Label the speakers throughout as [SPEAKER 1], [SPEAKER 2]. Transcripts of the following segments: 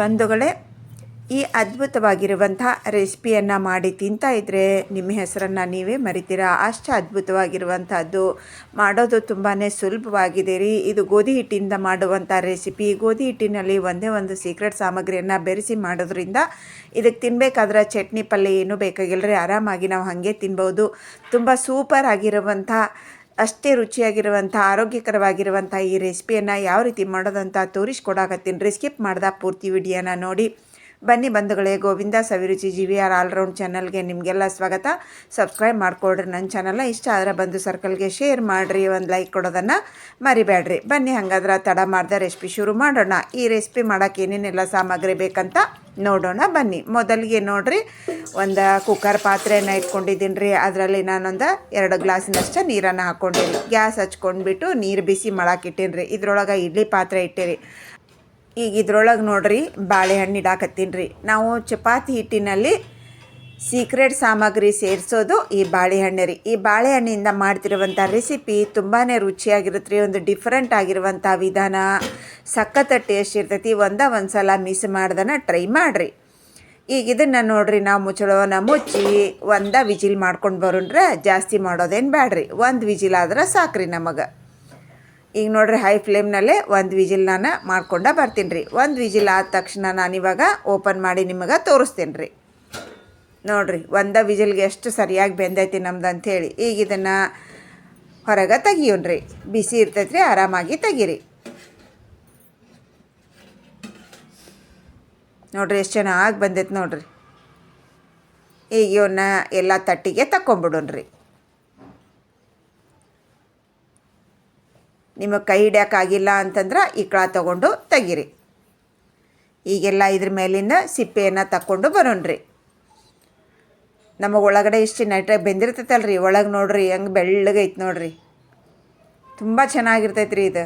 [SPEAKER 1] ಬಂಧುಗಳೇ, ಈ ಅದ್ಭುತವಾಗಿರುವಂಥ ರೆಸಿಪಿಯನ್ನು ಮಾಡಿ ತಿಂತಾ ಇದ್ದರೆ ನಿಮ್ಮ ಹೆಸರನ್ನು ನೀವೇ ಮರಿತೀರಾ? ಅಷ್ಟು ಅದ್ಭುತವಾಗಿರುವಂಥದ್ದು ಮಾಡೋದು ತುಂಬಾ ಸುಲಭವಾಗಿದೆ ರೀ. ಇದು ಗೋಧಿ ಹಿಟ್ಟಿಂದ ಮಾಡುವಂಥ ರೆಸಿಪಿ. ಗೋಧಿ ಹಿಟ್ಟಿನಲ್ಲಿ ಒಂದೇ ಒಂದು ಸೀಕ್ರೆಟ್ ಸಾಮಗ್ರಿಯನ್ನು ಬೆರೆಸಿ ಮಾಡೋದ್ರಿಂದ ಇದಕ್ಕೆ ತಿನ್ನಬೇಕಾದ್ರೆ ಚಟ್ನಿ ಪಲ್ಯ ಏನೂ ಬೇಕಾಗಿಲ್ಲ ರೀ ಆರಾಮಾಗಿ ನಾವು ಹಾಗೆ ತಿನ್ಬೋದು. ತುಂಬ ಸೂಪರ್ ಆಗಿರುವಂಥ ಅಷ್ಟೇ ರುಚಿಯಾಗಿರುವಂಥ ಆರೋಗ್ಯಕರವಾಗಿರುವಂಥ ಈ ರೆಸಿಪಿಯನ್ನು ಯಾವ ರೀತಿ ಮಾಡೋದಂತ ತೋರಿಸ್ಕೊಡಾಕತ್ತೀನಿ. ರೀ ಸ್ಕಿಪ್ ಮಾಡ್ದ ಪೂರ್ತಿ ವಿಡಿಯೋನ ನೋಡಿ. ಬನ್ನಿ ಬಂಧುಗಳೇ, Govinda Saviruchi G V R all round ಚಾನಲ್ಗೆ ನಿಮಗೆಲ್ಲ ಸ್ವಾಗತ. ಸಬ್ಸ್ಕ್ರೈಬ್ ಮಾಡಿಕೊಡ್ರಿ ನನ್ನ ಚಾನಲ್ನ ಇಷ್ಟ ಆದರೆ ಬಂದು ಸರ್ಕಲ್ಗೆ ಶೇರ್ ಮಾಡಿರಿ, ಒಂದು ಲೈಕ್ ಕೊಡೋದನ್ನು ಮರಿಬೇಡ್ರಿ. ಬನ್ನಿ ಹಾಗಾದ್ರೆ ತಡ ಮಾಡ್ದೆ ರೆಸಿಪಿ ಶುರು ಮಾಡೋಣ. ಈ ರೆಸಿಪಿ ಮಾಡೋಕ್ಕೆ ಏನೇನೆಲ್ಲ ಸಾಮಗ್ರಿ ಬೇಕಂತ ನೋಡೋಣ ಬನ್ನಿ. ಮೊದಲಿಗೆ ನೋಡಿರಿ, ಒಂದು ಕುಕ್ಕರ್ ಪಾತ್ರೆಯನ್ನು ಇಟ್ಕೊಂಡಿದ್ದೀನಿ ರೀ ಅದರಲ್ಲಿ ನಾನೊಂದು ಎರಡು ಗ್ಲಾಸಿನಷ್ಟು ನೀರನ್ನು ಹಾಕ್ಕೊಂಡಿರಿ ಗ್ಯಾಸ್ ಹಚ್ಕೊಂಡ್ಬಿಟ್ಟು ನೀರು ಬಿಸಿ ಮಾಡಾಕಿಟ್ಟೀನಿ ರೀ ಇದ್ರೊಳಗೆ ಇಡ್ಲಿ ಪಾತ್ರೆ ಇಟ್ಟಿರಿ. ಈಗ ಇದ್ರೊಳಗೆ ನೋಡ್ರಿ, ಬಾಳೆಹಣ್ಣು ಇಡಾಕತ್ತೀನಿ ನಾವು ಚಪಾತಿ ಹಿಟ್ಟಿನಲ್ಲಿ ಸೀಕ್ರೆಟ್ ಸಾಮಗ್ರಿ ಸೇರಿಸೋದು ಈ ಬಾಳೆಹಣ್ಣು ರೀ. ಈ ಬಾಳೆಹಣ್ಣಿಂದ ಮಾಡ್ತಿರುವಂಥ ರೆಸಿಪಿ ತುಂಬಾ ರುಚಿಯಾಗಿರುತ್ತೆ ರೀ ಒಂದು ಡಿಫ್ರೆಂಟ್ ಆಗಿರುವಂಥ ವಿಧಾನ. ಸಖತ್ ಟೇಸ್ಟ್ ಇರ್ತೈತಿ, ಒಂದ ಒಂದು ಸಲ ಮಿಸ್ ಮಾಡ್ದನ ಟ್ರೈ ಮಾಡಿರಿ. ಈಗ ಇದನ್ನು ನೋಡ್ರಿ, ನಾವು ಮುಚ್ಚಳವನ್ನ ಮುಚ್ಚಿ ಒಂದ ವಿಜಿಲ್ ಮಾಡ್ಕೊಂಡು ಬರೋಣ್ರೆ, ಜಾಸ್ತಿ ಮಾಡೋದೇನು ಬ್ಯಾಡ್ರಿ. ಒಂದು ವಿಜಿಲ್ ಆದ್ರೆ ಸಾಕ್ರಿ ನಮಗೆ. ಈಗ ನೋಡ್ರಿ ಹೈ ಫ್ಲೇಮ್ನಲ್ಲೇ ಒಂದು ವಿಜಿಲ್ ನಾನು ಮಾಡ್ಕೊಂಡ ಬರ್ತೀನಿ ರೀ ಒಂದು ವಿಜಿಲ್ ಆದ ತಕ್ಷಣ ನಾನು ಇವಾಗ ಓಪನ್ ಮಾಡಿ ನಿಮಗೆ ತೋರಿಸ್ತೀನಿ ರೀ ನೋಡ್ರಿ, ಒಂದ ವಿಜಿಲ್ಗೆ ಎಷ್ಟು ಸರಿಯಾಗಿ ಬೆಂದೈತಿ ನಮ್ದು ಅಂಥೇಳಿ ಈಗ ಇದನ್ನು ಹೊರಗೆ ತೆಗಿಯೋಣ್ರಿ. ಬಿಸಿ ಇರ್ತೈತ್ರಿ, ಆರಾಮಾಗಿ ತೆಗೀರಿ. ನೋಡ್ರಿ, ಎಷ್ಟು ಚೆನ್ನಾಗಿ ಬಂದೈತೆ ನೋಡ್ರಿ. ಈಗ ಇವನ್ನ ಎಲ್ಲ ತಟ್ಟಿಗೆ ತಕ್ಕೊಂಬಿಡೋಣ್ರಿ. ನಿಮಗೆ ಕೈ ಹಿಡ್ಯೋಕ್ಕಾಗಿಲ್ಲ ಅಂತಂದ್ರೆ ಈ ಕಳ ತೊಗೊಂಡು ತೆಗೀರಿ. ಈಗೆಲ್ಲ ಇದ್ರ ಮೇಲಿಂದ ಸಿಪ್ಪೆಯನ್ನು ತಕ್ಕೊಂಡು ಬರೋಣ್ರಿ. ನಮಗೆ ಒಳಗಡೆ ಇಷ್ಟು ನೈಟಾಗಿ ಬೆಂದಿರ್ತೈತಲ್ರಿ, ಒಳಗೆ ನೋಡ್ರಿ ಹಂಗೆ ಬೆಳ್ಳಗೈತೆ ನೋಡ್ರಿ. ತುಂಬ ಚೆನ್ನಾಗಿರ್ತೈತೆ ರೀ ಇದು.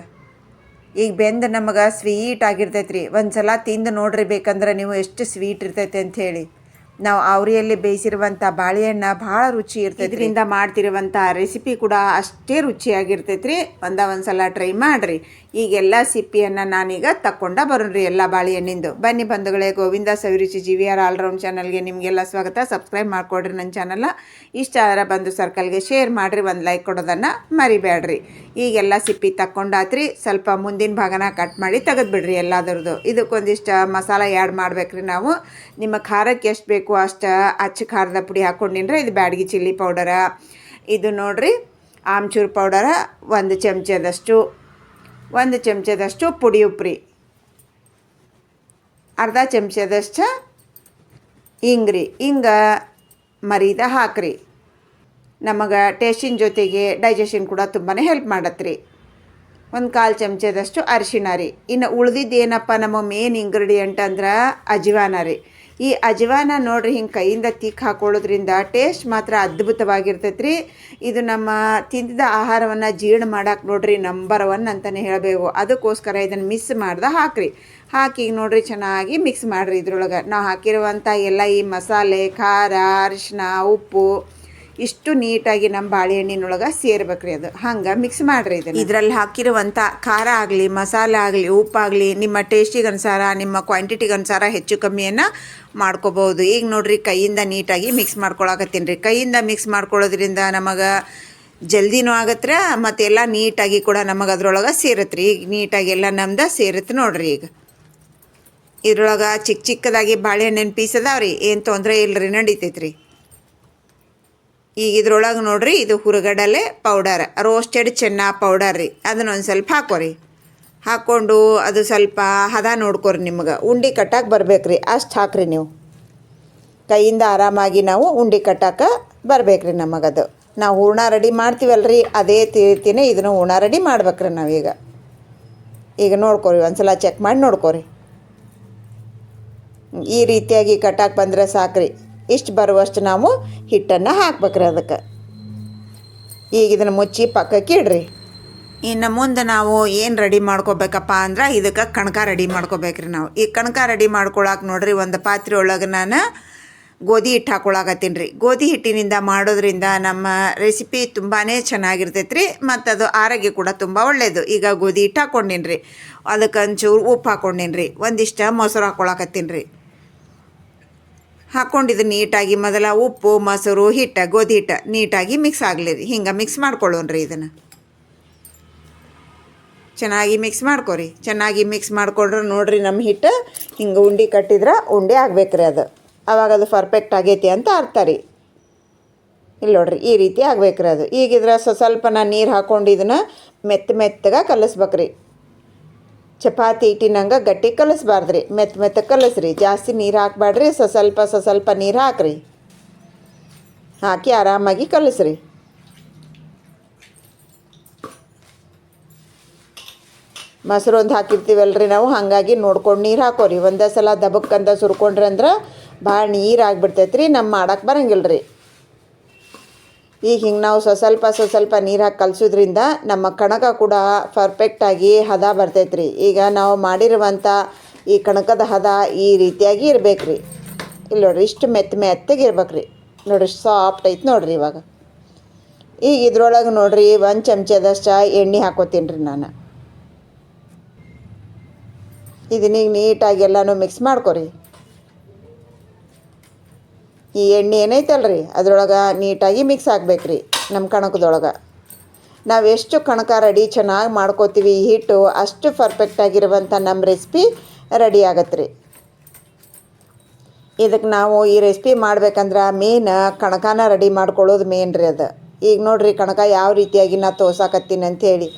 [SPEAKER 1] ಈಗ ಬೆಂದು ನಮಗೆ ಸ್ವೀಟ್ ಆಗಿರ್ತೈತೆ ರೀ ಒಂದು ಸಲ ತಿಂದು ನೋಡ್ರಿ ಬೇಕಂದ್ರೆ ನೀವು ಎಷ್ಟು ಸ್ವೀಟ್ ಇರ್ತೈತೆ ಅಂಥೇಳಿ ನಾವು ಅವರಿಯಲ್ಲಿ ಬೇಯಿಸಿರುವಂಥ ಬಾಳೆಹಣ್ಣು ಭಾಳ ರುಚಿ ಇರ್ತೈತೆ ಇದರಿಂದ ಮಾಡ್ತಿರುವಂಥ ರೆಸಿಪಿ ಕೂಡ ಅಷ್ಟೇ ರುಚಿಯಾಗಿರ್ತೈತೆ ರೀ ಒಂದ ಒಂದು ಸಲ ಟ್ರೈ ಮಾಡಿರಿ ಈಗೆಲ್ಲ ಸಿಪ್ಪಿಯನ್ನು ನಾನೀಗ ತಕ್ಕೊಂಡ ಬರೋಣ್ರಿ ಎಲ್ಲ ಬಾಳೆಹಣ್ಣಿಂದು. ಬನ್ನಿ ಬಂಧುಗಳೇ, Govinda Saviruchi G V R all round ಚಾನಲ್ಗೆ ನಿಮಗೆಲ್ಲ ಸ್ವಾಗತ. ಸಬ್ಸ್ಕ್ರೈಬ್ ಮಾಡಿಕೊಡ್ರಿ ನನ್ನ ಚಾನಲ್ನ ಇಷ್ಟ ಆದರೆ ಬಂದು ಸರ್ಕಲ್ಗೆ ಶೇರ್ ಮಾಡಿರಿ, ಒಂದು ಲೈಕ್ ಕೊಡೋದನ್ನು ಮರಿಬೇಡ್ರಿ ಈಗೆಲ್ಲ ಸಿಪ್ಪಿ ತಕ್ಕೊಂಡಾತ್ರಿ, ಸ್ವಲ್ಪ ಮುಂದಿನ ಭಾಗನ ಕಟ್ ಮಾಡಿ ತೆಗೆದ್ಬಿಡ್ರಿ ಎಲ್ಲದರದ್ದು. ಇದಕ್ಕೊಂದಿಷ್ಟು ಮಸಾಲ ಆ್ಯಡ್ ಮಾಡ್ಬೇಕ್ರಿ ನಾವು. ನಿಮ್ಮ ಖಾರಕ್ಕೆ ಎಷ್ಟು ಬೇಕು ಅಷ್ಟು ಅಚ್ಚ ಖಾರದ ಪುಡಿ ಹಾಕ್ಕೊಂಡಿನ್ರಿ ಇದು ಬ್ಯಾಡಗಿ ಚಿಲ್ಲಿ ಪೌಡರ. ಇದು ನೋಡ್ರಿ, ಆಮ್ಚೂರು ಪೌಡರ, ಒಂದು ಚಮಚದಷ್ಟು ಒಂದು ಚಮಚದಷ್ಟು ಪುಡಿ ಉಪ್ರಿ. ಅರ್ಧ ಚಮಚದಷ್ಟು ಹಿಂಗ್ರಿ ಹಿಂಗ ಮರೀದ ಹಾಕ್ರಿ. ನಮಗೆ ಟೇಸ್ಟಿನ ಜೊತೆಗೆ ಡೈಜೆಷನ್ ಕೂಡ ತುಂಬಾ ಹೆಲ್ಪ್ ಮಾಡತ್ರಿ. ಒಂದು ಕಾಲು ಚಮಚದಷ್ಟು ಅರಿಶಿಣ ರೀ. ಇನ್ನು ಉಳ್ದಿದ್ದು ಏನಪ್ಪ, ನಮ್ಮ ಮೇನ್ ಇಂಗ್ರೀಡಿಯೆಂಟ್ ಅಂದ್ರೆ ಅಜ್ವಾನ ರೀ. ಈ ಅಜವಾನ ನೋಡ್ರಿ, ಹಿಂಗೆ ಕೈಯಿಂದ ತಿಕ್ ಹಾಕೊಳ್ಳೋದ್ರಿಂದ ಟೇಸ್ಟ್ ಮಾತ್ರ ಅದ್ಭುತವಾಗಿರ್ತೈತೆ ರೀ ಇದು ನಮ್ಮ ತಿಂದಿದ ಆಹಾರವನ್ನು ಜೀರ್ಣ ಮಾಡಕ್ಕೆ ನೋಡ್ರಿ ನಂಬರ್ ಒನ್ ಅಂತಲೇ ಹೇಳಬೇಕು. ಅದಕ್ಕೋಸ್ಕರ ಇದನ್ನು ಮಿಸ್ ಮಾಡ್ದೆ ಹಾಕ್ರಿ. ಹಾಕಿ ಈಗ ನೋಡ್ರಿ, ಚೆನ್ನಾಗಿ ಮಿಕ್ಸ್ ಮಾಡಿರಿ ಇದ್ರೊಳಗೆ. ನಾವು ಹಾಕಿರುವಂಥ ಎಲ್ಲ ಈ ಮಸಾಲೆ, ಖಾರ ಅರಿಶಿನ ಉಪ್ಪು. ಇಷ್ಟು ನೀಟಾಗಿ ನಮ್ಮ ಬಾಳೆಹಣ್ಣಿನೊಳಗೆ ಸೇರ್ಬೇಕ್ರಿ ಅದು. ಹಂಗೆ ಮಿಕ್ಸ್ ಮಾಡಿರಿ ಇದನ್ನು. ಇದರಲ್ಲಿ ಹಾಕಿರುವಂಥ ಖಾರ ಆಗಲಿ, ಮಸಾಲೆ ಆಗಲಿ, ಉಪ್ಪಾಗಲಿ, ನಿಮ್ಮ ಟೇಸ್ಟಿಗೆ ಅನುಸಾರ ನಿಮ್ಮ ಕ್ವಾಂಟಿಟಿಗೆ ಅನುಸಾರ ಹೆಚ್ಚು ಕಮ್ಮಿಯನ್ನು ಮಾಡ್ಕೋಬೋದು ಈಗ ನೋಡ್ರಿ ಕೈಯಿಂದ ನೀಟಾಗಿ ಮಿಕ್ಸ್ ಮಾಡ್ಕೊಳಕತ್ತೀನಿ ರೀ. ಕೈಯಿಂದ ಮಿಕ್ಸ್ ಮಾಡ್ಕೊಳ್ಳೋದ್ರಿಂದ ನಮಗೆ ಜಲ್ದಿನೂ ಆಗತ್ತೆ ಮತ್ತು ಎಲ್ಲ ನೀಟಾಗಿ ಕೂಡ ನಮಗೆ ಅದರೊಳಗೆ ಸೇರತ್ತೆ ಈಗ ನೀಟಾಗಿ ಎಲ್ಲ ನಮ್ದು ಸೇರುತ್ತೆ ನೋಡ್ರಿ ಈಗ. ಇದ್ರೊಳಗೆ ಚಿಕ್ಕ ಚಿಕ್ಕದಾಗಿ ಬಾಳೆಹಣ್ಣಿನ ಪೀಸ್ ಅದಾವ ರೀ ಏನು ತೊಂದರೆ ಇಲ್ಲ ರೀ ನಡೀತೈತೆ ರೀ ಈಗ ಇದ್ರೊಳಗೆ ನೋಡ್ರಿ ಇದು ಹುರುಗಡಲೆ ಪೌಡರ್ ರೋಸ್ಟೆಡ್ ಚೆನ್ನ ಪೌಡರ್ ರೀ. ಅದನ್ನ ಒಂದು ಸ್ವಲ್ಪ ಹಾಕೋರಿ. ಹಾಕ್ಕೊಂಡು ಅದು ಸ್ವಲ್ಪ ಹದ ನೋಡ್ಕೊರಿ ನಿಮ್ಗೆ. ಉಂಡೆ ಕಟ್ಟಕ್ಕೆ ಬರ್ಬೇಕು ರೀ ಅಷ್ಟು ಹಾಕ್ರಿ ನೀವು. ಕೈಯಿಂದ ಆರಾಮಾಗಿ ನಾವು ಉಂಡಿ ಕಟ್ಟಕ್ಕೆ ಬರ್ಬೇಕು ರೀ ನಮಗದು ನಾವು ಹೂರ್ಣ ರೆಡಿ ಮಾಡ್ತೀವಲ್ರಿ, ಅದೇ ರೀತಿನೇ ಇದನ್ನು ಹೂರ್ಣ ರೆಡಿ ಮಾಡ್ಬೇಕ್ರಿ ನಾವೀಗ. ಈಗ ನೋಡ್ಕೊರಿ, ಒಂದ್ಸಲ ಚೆಕ್ ಮಾಡಿ ನೋಡ್ಕೊರಿ. ಈ ರೀತಿಯಾಗಿ ಕಟ್ಟಕ್ಕೆ ಬಂದರೆ ಸಾಕ್ರಿ. ಇಷ್ಟು ಬರುವಷ್ಟು ನಾವು ಹಿಟ್ಟನ್ನು ಹಾಕ್ಬೇಕ್ರಿ ಅದಕ್ಕೆ. ಈಗ ಇದನ್ನು ಮುಚ್ಚಿ ಪಕ್ಕಕ್ಕೆ ಇಡ್ರಿ. ಇನ್ನು ಮುಂದೆ ನಾವು ಏನು ರೆಡಿ ಮಾಡ್ಕೋಬೇಕಪ್ಪ ಅಂದ್ರೆ ಇದಕ್ಕೆ ಕಣಕ ರೆಡಿ ಮಾಡ್ಕೋಬೇಕ್ರಿ ನಾವು. ಈ ಕಣಕ ರೆಡಿ ಮಾಡ್ಕೊಳಕ್ಕೆ ನೋಡ್ರಿ, ಒಂದು ಪಾತ್ರೆ ಒಳಗೆ ನಾನು ಗೋಧಿ ಹಿಟ್ಟು ಹಾಕೊಳಕತ್ತೀನಿ ರೀ. ಗೋಧಿ ಹಿಟ್ಟಿನಿಂದ ಮಾಡೋದ್ರಿಂದ ನಮ್ಮ ರೆಸಿಪಿ ತುಂಬಾ ಚೆನ್ನಾಗಿರ್ತೈತೆ ರೀ ಮತ್ತು ಅದು ಆರೋಗ್ಯ ಕೂಡ ತುಂಬ ಒಳ್ಳೆಯದು ಈಗ ಗೋಧಿ ಹಿಟ್ಟು ಹಾಕ್ಕೊಂಡಿನಿ ರೀ ಅದಕ್ಕೆ ಒಂಚೂರು ಉಪ್ಪು ಹಾಕ್ಕೊಂಡಿನಿ ರೀ ಒಂದಿಷ್ಟು ಮೊಸರು ಹಾಕ್ಕೊಳಕತ್ತೀನಿ ರೀ. ಹಾಕ್ಕೊಂಡಿದ್ದು ನೀಟಾಗಿ ಮೊದಲ ಉಪ್ಪು, ಮೊಸರು, ಹಿಟ್ಟು, ಗೋಧಿ ಹಿಟ್ಟು ನೀಟಾಗಿ ಮಿಕ್ಸ್ ಆಗಲಿ ರೀ ಹಿಂಗೆ ಮಿಕ್ಸ್ ಮಾಡ್ಕೊಳ್ಳೋಣ ರೀ ಇದನ್ನು. ಚೆನ್ನಾಗಿ ಮಿಕ್ಸ್ ಮಾಡ್ಕೊರಿ. ಚೆನ್ನಾಗಿ ಮಿಕ್ಸ್ ಮಾಡ್ಕೊಂಡ್ರೆ ನೋಡ್ರಿ ನಮ್ಮ ಹಿಟ್ಟು ಹಿಂಗೆ ಉಂಡೆ ಕಟ್ಟಿದ್ರೆ ಉಂಡೆ ರೀ ಅದು. ಅವಾಗ ಅದು ಪರ್ಫೆಕ್ಟ್ ಆಗೈತಿ ಅಂತ ಅರ್ಥ ರೀ. ಇಲ್ಲಿ ನೋಡ್ರಿ, ಈ ರೀತಿ ಆಗ್ಬೇಕ್ರಿ ಅದು. ಈಗಿದ್ರೆ ಸ್ವಲ್ಪ ನಾನು ನೀರು ಹಾಕ್ಕೊಂಡು ಇದನ್ನು ಮೆತ್ತ ಮೆತ್ತಗೆ ಕಲಿಸ್ಬೇಕ್ರಿ. ಚಪಾತಿ ಹಿಟ್ಟಿನಂಗೆ ಗಟ್ಟಿ ಕಲಸ್ಬಾರ್ದು ರೀ ಮೆತ್ತ ಮೆತ್ತ ಕಲಸ್ರಿ. ಜಾಸ್ತಿ ನೀರು ಹಾಕ್ಬೇಡ್ರಿ ಸ ಸ್ವಲ್ಪ ಸ ಸ್ವಲ್ಪ ನೀರು ಹಾಕ್ರಿ. ಹಾಕಿ ಆರಾಮಾಗಿ ಕಲಿಸ್ರಿ. ಮೊಸರು ಒಂದು ಹಾಕಿರ್ತೀವಲ್ರಿ ನಾವು, ಹಾಗಾಗಿ ನೋಡ್ಕೊಂಡು ನೀರು ಹಾಕೋರಿ. ಒಂದೇ ಸಲ ದಬಕ್ಕಂತ ಸುರ್ಕೊಂಡ್ರಿ ಅಂದ್ರೆ ಭಾಳ ನೀರು ಆಗಿಬಿಡ್ತೈತ್ರಿ ನಮ್ಮ ಮಾಡಕ್ಕೆ ಬರಂಗಿಲ್ಲ ರೀ ಈಗ ಹಿಂಗೆ ನಾವು ಸ್ವ ಸ್ವಲ್ಪ ಸ್ವ ಸ್ವಲ್ಪ ನೀರು ಹಾಕಿ ಕಲಸೋದ್ರಿಂದ ನಮ್ಮ ಕಣಕ ಕೂಡ ಪರ್ಫೆಕ್ಟಾಗಿ ಹದ ಬರ್ತೈತೆ ರೀ ಈಗ ನಾವು ಮಾಡಿರುವಂಥ ಈ ಕಣಕದ ಹದ ಈ ರೀತಿಯಾಗಿ ಇರಬೇಕು ರೀ ಇಲ್ಲಿ ನೋಡ್ರಿ ಇಷ್ಟು ಮೆತ್ತ ಮೆತ್ತಗೆ ಇರ್ಬೇಕು ರೀ ನೋಡ್ರಿ ಸಾಫ್ಟ್ ಐತೆ ನೋಡ್ರಿ ಇವಾಗ. ಈಗ ಇದ್ರೊಳಗೆ ನೋಡ್ರಿ ಒಂದು ಚಮಚದಷ್ಟು ಎಣ್ಣೆ ಹಾಕೋತೀನಿ ರೀ ನಾನು ಇದನ್ನೀಗ ನೀಟಾಗಿ ಎಲ್ಲನೂ ಮಿಕ್ಸ್ ಮಾಡ್ಕೊರಿ. ಈ ಎಣ್ಣೆ ಏನೈತಲ್ರಿ? ಅದ್ರೊಳಗೆ ನೀಟಾಗಿ ಮಿಕ್ಸ್ ಆಗ್ಬೇಕು ರೀ ನಮ್ಮ ಕಣಕದೊಳಗೆ. ನಾವು ಎಷ್ಟು ಕಣಕ ರೆಡಿ ಚೆನ್ನಾಗಿ ಮಾಡ್ಕೋತೀವಿ ಈ ಹಿಟ್ಟು, ಅಷ್ಟು ಪರ್ಫೆಕ್ಟಾಗಿರುವಂಥ ನಮ್ಮ ರೆಸಿಪಿ ರೆಡಿ ಆಗತ್ತೆ ರೀ ಇದಕ್ಕೆ ನಾವು ಈ ರೆಸಿಪಿ ಮಾಡ್ಬೇಕಂದ್ರೆ ಮೇನ್ ಕಣಕನ ರೆಡಿ ಮಾಡ್ಕೊಳ್ಳೋದು ಮೇನ್ ರೀ ಅದು. ಈಗ ನೋಡ್ರಿ ಕಣಕ ಯಾವ ರೀತಿಯಾಗಿ ನಾ ತೋಸಾಕತ್ತೀನಿ ಅಂಥೇಳಿ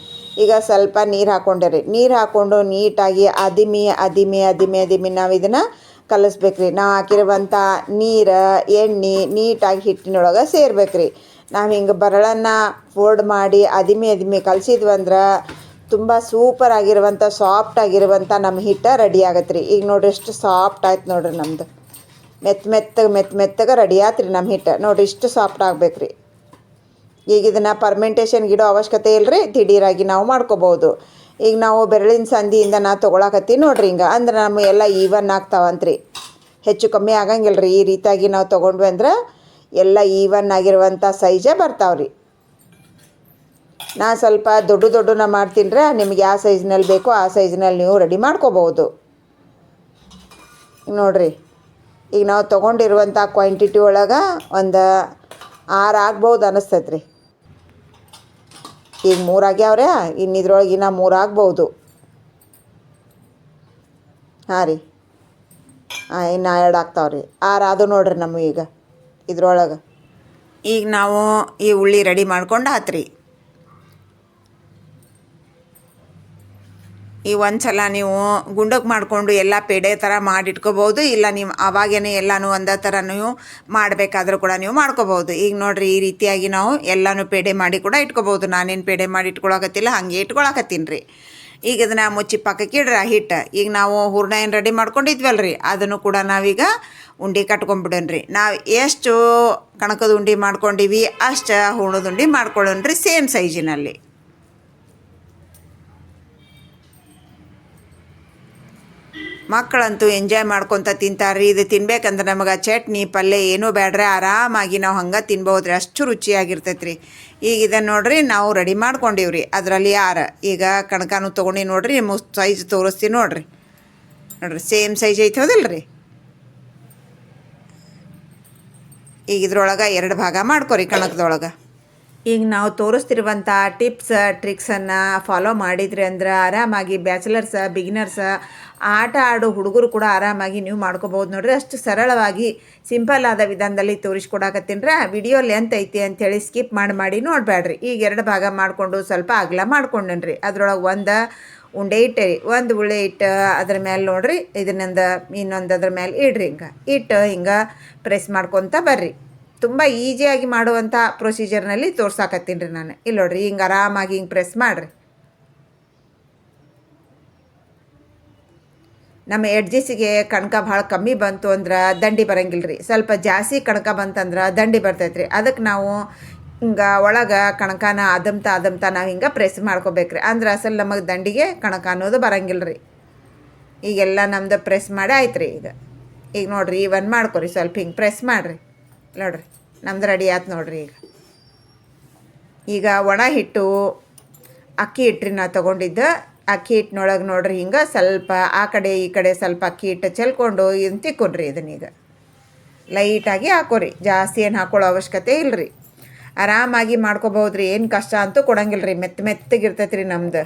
[SPEAKER 1] ಈಗ ಸ್ವಲ್ಪ ನೀರು ಹಾಕ್ಕೊಂಡೆ ರೀ. ನೀರು ಹಾಕ್ಕೊಂಡು ನೀಟಾಗಿ ಅದಿಮಿ ಅದಿಮಿ ಅದಿಮಿ ಅದಿಮಿ ನಾವು ಇದನ್ನು ಕಲಿಸ್ಬೇಕ್ರಿ. ನಾವು ಹಾಕಿರುವಂಥ ನೀರು, ಎಣ್ಣೆ ನೀಟಾಗಿ ಹಿಟ್ಟಿನೊಳಗೆ ಸೇರ್ಬೇಕ್ರಿ. ನಾವು ಹಿಂಗೆ ಬರಳನ್ನು ಫೋಲ್ಡ್ ಮಾಡಿ ಅದಿಮೆ ಅದಿಮಿ ಕಲಿಸಿದ್ವಂದ್ರೆ ತುಂಬ ಸೂಪರ್ ಆಗಿರುವಂಥ ಸಾಫ್ಟ್ ಆಗಿರುವಂಥ ನಮ್ಮ ಹಿಟ್ಟು ರೆಡಿ ಆಗತ್ತೆ ರೀ ಈಗ ನೋಡ್ರಿ ಎಷ್ಟು ಸಾಫ್ಟ್ ಆಯ್ತು ನೋಡ್ರಿ ನಮ್ಮದು ಮೆತ್ತ ಮೆತ್ತಗೆ ಮೆತ್ತ ಮೆತ್ತಗೆ ರೆಡಿ ಆಯ್ತು ರೀ ನಮ್ಮ ಹಿಟ್ಟು. ನೋಡ್ರಿ ಇಷ್ಟು ಸಾಫ್ಟ್ ಆಗಬೇಕು ರೀ ಈಗ ಇದನ್ನು ಪರ್ಮೆಂಟೇಷನ್ಗಿಡೋ ಅವಶ್ಯಕತೆ ಇಲ್ಲರಿ ದಿಢೀರಾಗಿ ನಾವು ಮಾಡ್ಕೋಬೋದು. ಈಗ ನಾವು ಬೆರಳಿನ ಸಂದಿಯಿಂದ ನಾ ತೊಗೊಳಕತ್ತೀವಿ ನೋಡ್ರಿ ಹಿಂಗೆ. ಅಂದ್ರೆ ನಮ್ಮ ಎಲ್ಲ ಈವನ್ ಆಗ್ತಾವಂತ್ರಿ. ಹೆಚ್ಚು ಕಮ್ಮಿ ಆಗಂಗಿಲ್ಲ ರೀ ಈ ರೀತಿಯಾಗಿ ನಾವು ತೊಗೊಂಡ್ವಿ ಅಂದ್ರೆ ಎಲ್ಲ ಈವನ್ ಆಗಿರುವಂಥ ಸೈಜೇ ಬರ್ತಾವ್ರಿ. ನಾ ಸ್ವಲ್ಪ ದೊಡ್ಡ ದೊಡ್ಡನ ಮಾಡ್ತೀನಿ ರೀ. ನಿಮ್ಗೆ ಯಾವ ಸೈಜ್ನಲ್ಲಿ ಬೇಕೋ ಆ ಸೈಜ್ನಲ್ಲಿ ನೀವು ರೆಡಿ ಮಾಡ್ಕೋಬೋದು ನೋಡ್ರಿ. ಈಗ ನಾವು ತೊಗೊಂಡಿರುವಂಥ ಕ್ವಾಂಟಿಟಿ ಒಳಗೆ ಒಂದು ಆರು ಆಗ್ಬೋದು ಅನ್ನಿಸ್ತೈತೆ ರೀ ಈಗ ಮೂರು ಇನ್ನು ಇದ್ರೊಳಗೆ ಇನ್ನೂ ಮೂರು ಆಗ್ಬೋದು ಹಾಂ ರೀ. ಹಾಂ, ಇನ್ನು ಎರಡು ಆಗ್ತಾವೆ ರೀ ಆರು ಅದು ನೋಡ್ರಿ ನಮಗೆ ಈಗ, ಇದ್ರೊಳಗೆ. ಈಗ ನಾವು ಈ ಉಳ್ಳಿ ರೆಡಿ ಮಾಡ್ಕೊಂಡು ಆತ್ರಿ. ಈ ಒಂದು ಸಲ ನೀವು ಗುಂಡಕ್ಕೆ ಮಾಡಿಕೊಂಡು ಎಲ್ಲ ಪೇಡೆ ಥರ ಮಾಡಿಟ್ಕೋಬೋದು ಇಲ್ಲ ನೀವು ಅವಾಗೇನೆ ಎಲ್ಲಾನು ಒಂದೇ ಥರ ನೀವು ಮಾಡಬೇಕಾದ್ರೂ ಕೂಡ ನೀವು ಮಾಡ್ಕೋಬೋದು ಈಗ ನೋಡಿರಿ ಈ ರೀತಿಯಾಗಿ ನಾವು ಎಲ್ಲಾನು ಪೇಡೆ ಮಾಡಿ ಕೂಡ ಇಟ್ಕೋಬೋದು ನಾನೇನು ಪೇಡೆ ಮಾಡಿ ಇಟ್ಕೊಳಕತ್ತಿಲ್ಲ, ಹಾಗೆ ಇಟ್ಕೊಳಕತ್ತೀನಿ ರೀ ಈಗ ಇದನ್ನು ಮುಚ್ಚಿ ಪಕ್ಕಕ್ಕೆ ಇಡ್ರಿ ಹಿಟ್ಟು. ಈಗ ನಾವು ಹೂರ್ಣ ಏನು ರೆಡಿ ಮಾಡ್ಕೊಂಡಿದ್ವಲ್ಲ ರೀ ಅದನ್ನು ಕೂಡ ನಾವೀಗ ಉಂಡೆ ಕಟ್ಕೊಂಡ್ಬಿಡೋಣ್ರಿ ನಾವು ಎಷ್ಟು ಕಣಕದ ಉಂಡೆ ಮಾಡ್ಕೊಂಡಿವಿ, ಅಷ್ಟು ಹೂರ್ಣದ ಉಂಡೆ ಮಾಡ್ಕೊಳ್ಳೋಣ್ರಿ ಸೇಮ್ ಸೈಜಿನಲ್ಲಿ. ಮಕ್ಕಳಂತೂ ಎಂಜಾಯ್ ಮಾಡ್ಕೊತ ತಿಂತಾರೆ ಇದು ತಿನ್ಬೇಕಂದ್ರೆ ನಮಗೆ ಚಟ್ನಿ, ಪಲ್ಯ ಏನೂ ಬೇಡ್ರೆ ಆರಾಮಾಗಿ ನಾವು ಹಂಗೆ ತಿನ್ಬೋದ್ರಿ ಅಷ್ಟು ರುಚಿಯಾಗಿರ್ತೈತ್ರಿ. ಈಗ ಇದನ್ನು ನೋಡ್ರಿ, ನಾವು ರೆಡಿ ಮಾಡ್ಕೊಂಡಿವಿ ರೀ ಅದರಲ್ಲಿ ಯಾರು? ಈಗ ಕಣಕನೂ ತೊಗೊಂಡು ನೋಡ್ರಿ, ನಿಮ್ಮ ಸೈಜ್ ತೋರಿಸ್ತೀನಿ ನೋಡ್ರಿ. ನೋಡ್ರಿ ಸೇಮ್ ಸೈಜ್ ಐತೆ ರೀ ಈಗ ಇದ್ರೊಳಗೆ ಎರಡು ಭಾಗ ಮಾಡ್ಕೊರಿ ಕಣಕದೊಳಗೆ. ಈಗ ನಾವು ತೋರಿಸ್ತಿರುವಂಥ ಟಿಪ್ಸ್ ಟ್ರಿಕ್ಸನ್ನು ಫಾಲೋ ಮಾಡಿದ್ರಿ ಅಂದ್ರೆ ಆರಾಮಾಗಿ ಬ್ಯಾಚಲರ್ಸ ಬಿಗಿನರ್ಸ ಆಟ ಆಡೋ ಹುಡುಗರು ಕೂಡ ಆರಾಮಾಗಿ ನೀವು ಮಾಡ್ಕೋಬೋದು ನೋಡ್ರಿ. ಅಷ್ಟು ಸರಳವಾಗಿ ಸಿಂಪಲ್ ಆದ ವಿಧಾನದಲ್ಲಿ ತೋರಿಸ್ಕೊಡಕತ್ತೀನಿ ರೀ. ವಿಡಿಯೋ ಲೆಂತ್ ಐತಿ ಅಂಥೇಳಿ ಸ್ಕಿಪ್ ಮಾಡಿ ಮಾಡಿ ನೋಡಬೇಡ್ರಿ ಈಗ ಎರಡು ಭಾಗ ಮಾಡಿಕೊಂಡು ಸ್ವಲ್ಪ ಅಗಲ ಮಾಡ್ಕೊಂಡನ್ರಿ ಅದ್ರೊಳಗೆ ಒಂದು ಉಂಡೆ ಇಟ್ಟೆ ರೀ. ಒಂದು ಉಳ್ಳೆ ಇಟ್ಟು ಅದ್ರ ಮೇಲೆ ನೋಡ್ರಿ. ಇದನ್ನೊಂದು ಇನ್ನೊಂದು ಅದ್ರ ಮೇಲೆ ಇಡ್ರಿ ಹಿಂಗೆ. ಇಟ್ಟು ಹಿಂಗೆ ಪ್ರೆಸ್ ಮಾಡ್ಕೊತ ಬರ್ರಿ. ತುಂಬ ಈಸಿಯಾಗಿ ಮಾಡುವಂಥ ಪ್ರೊಸೀಜರ್ನಲ್ಲಿ ತೋರ್ಸಾಕತ್ತೀನಿ ರೀ ನಾನು. ಇಲ್ಲಿ ನೋಡ್ರಿ, ಹಿಂಗೆ ಆರಾಮಾಗಿ ಹಿಂಗೆ ಪ್ರೆಸ್ ಮಾಡಿರಿ. ನಮ್ಮ ಎಡ್ಜಿಸಿಗೆ ಕಣಕ ಭಾಳ ಕಮ್ಮಿ ಬಂತು ಅಂದ್ರೆ ದಂಡಿ ಬರಂಗಿಲ್ಲ ರೀ. ಸ್ವಲ್ಪ ಜಾಸ್ತಿ ಕಣಕ ಬಂತಂದ್ರೆ ದಂಡಿ ಬರ್ತೈತೆ ರೀ. ಅದಕ್ಕೆ ನಾವು ಹಿಂಗೆ ಒಳಗೆ ಕಣಕನ ಅದಮ್ತ ಅದಮ್ತ ನಾವು ಹಿಂಗೆ ಪ್ರೆಸ್ ಮಾಡ್ಕೋಬೇಕ್ರಿ. ಅಂದ್ರೆ ಅಸಲು ನಮಗೆ ದಂಡಿಗೆ ಕಣಕ ಅನ್ನೋದು ಬರಂಗಿಲ್ಲ ರೀ. ಈಗೆಲ್ಲ ನಮ್ದು ಪ್ರೆಸ್ ಮಾಡಿ ಆಯ್ತು ರೀ ಈಗ. ಈಗ ನೋಡಿರಿ ಇವನ್ ಮಾಡ್ಕೊರಿ ಸ್ವಲ್ಪ ಹಿಂಗೆ ಪ್ರೆಸ್ ಮಾಡಿರಿ. ನೋಡ್ರಿ, ನಮ್ದು ರೆಡಿ ಆಯ್ತು ನೋಡ್ರಿ ಈಗ. ಈಗ ಒಣ ಹಿಟ್ಟು, ಅಕ್ಕಿ ಹಿಟ್ರಿ ನಾ ತೊಗೊಂಡಿದ್ದೆ. ಅಕ್ಕಿ ಹಿಟ್ಟಿನೊಳಗೆ ನೋಡ್ರಿ ಹಿಂಗೆ ಸ್ವಲ್ಪ ಆ ಕಡೆ ಈ ಕಡೆ ಸ್ವಲ್ಪ ಅಕ್ಕಿ ಹಿಟ್ಟು ಚೆಲ್ಕೊಂಡು ಇದನ್ನ ತಿಕ್ಕೊಡ್ರಿ ಇದನ್ನೀಗ ಲೈಟಾಗಿ ಹಾಕೋರಿ, ಜಾಸ್ತಿ ಏನು ಹಾಕೊಳ್ಳೋ ಅವಶ್ಯಕತೆ ಇಲ್ಲರಿ ಆರಾಮಾಗಿ ಮಾಡ್ಕೋಬಹುದ್ರಿ, ಏನು ಕಷ್ಟ ಅಂತೂ ಕೊಡಂಗಿಲ್ಲ ರೀ ಮೆತ್ತ ಮೆತ್ತಗಿರ್ತೈತೆ ರೀ ನಮ್ದು.